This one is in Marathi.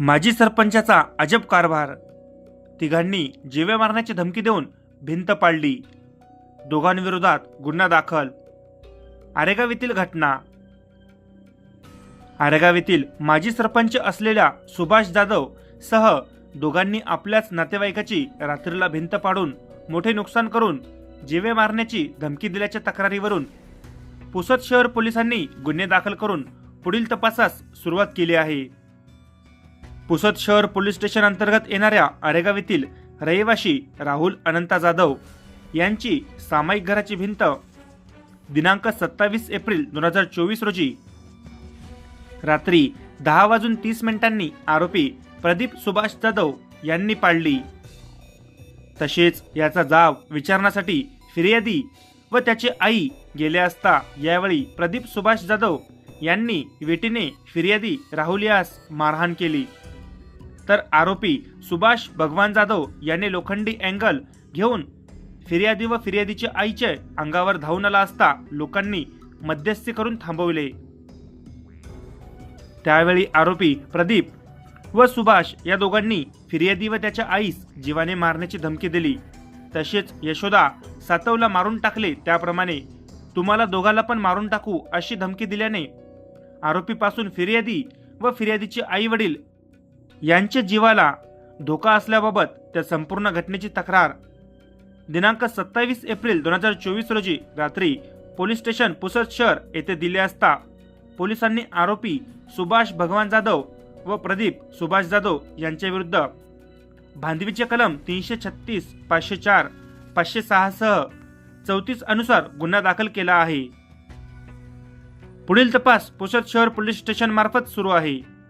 माजी सरपंचाचा अजब कारभार. तिघांनी जीवे मारण्याची धमकी देऊन भिंत पाडली. दोघांविरोधात गुन्हा दाखल. आरेगाव येथील घटना. आरेगाव येथील माजी सरपंच असलेल्या सुभाष जाधव सह दोघांनी आपल्याच नातेवाईकाची रात्रीला भिंत पाडून मोठे नुकसान करून जीवे मारण्याची धमकी दिल्याच्या तक्रारीवरून पुसद शहर पोलिसांनी गुन्हे दाखल करून पुढील तपासास सुरुवात केली आहे. पुसद शहर पोलीस स्टेशन अंतर्गत येणाऱ्या आरेगाव येथील रहिवाशी राहुल अनंता जाधव यांची सामायिक घराची भिंत दिनांक सत्तावीस एप्रिल दोन हजार चोवीस रोजी रात्री दहा वाजून तीस मिनिटांनी आरोपी प्रदीप सुभाष जाधव यांनी पाडली. तसेच याचा जाब विचारण्यासाठी फिर्यादी व त्याची आई गेले असता यावेळी प्रदीप सुभाष जाधव यांनी वेटीने फिर्यादी राहुल यास मारहाण केली. तर आरोपी सुभाष भगवान जाधव यांनी लोखंडी अँगल घेऊन फिर्यादी व फिर्यादीच्या आईच्या अंगावर धावून आला असता लोकांनी मध्यस्थी करून थांबवले. त्यावेळी आरोपी प्रदीप व सुभाष या दोघांनी फिर्यादी व त्याच्या आईस जीवाने मारण्याची धमकी दिली. तसेच यशोदा सातवला मारून टाकले. त्याप्रमाणे तुम्हाला दोघाला पण मारून टाकू अशी धमकी दिल्याने आरोपीपासून फिर्यादी व फिर्यादीचे आई वडील यांच्या जीवाला धोका असल्याबाबत त्या संपूर्ण घटनेची तक्रार. दिनांक सत्तावीस एप्रिल दोन हजार चोवीस रोजी रात्री पोलीस स्टेशन पुसद शहर येथे दिले असता पोलिसांनी आरोपी सुभाष भगवान जाधव व प्रदीप सुभाष जाधव यांच्या विरुद्ध कलम तीनशे छत्तीस पाचशे चार पाचशे सहासह चौतीस अनुसार गुन्हा दाखल केला आहे. पुढील तपास पुसद शहर पोलीस स्टेशन मार्फत सुरू आहे.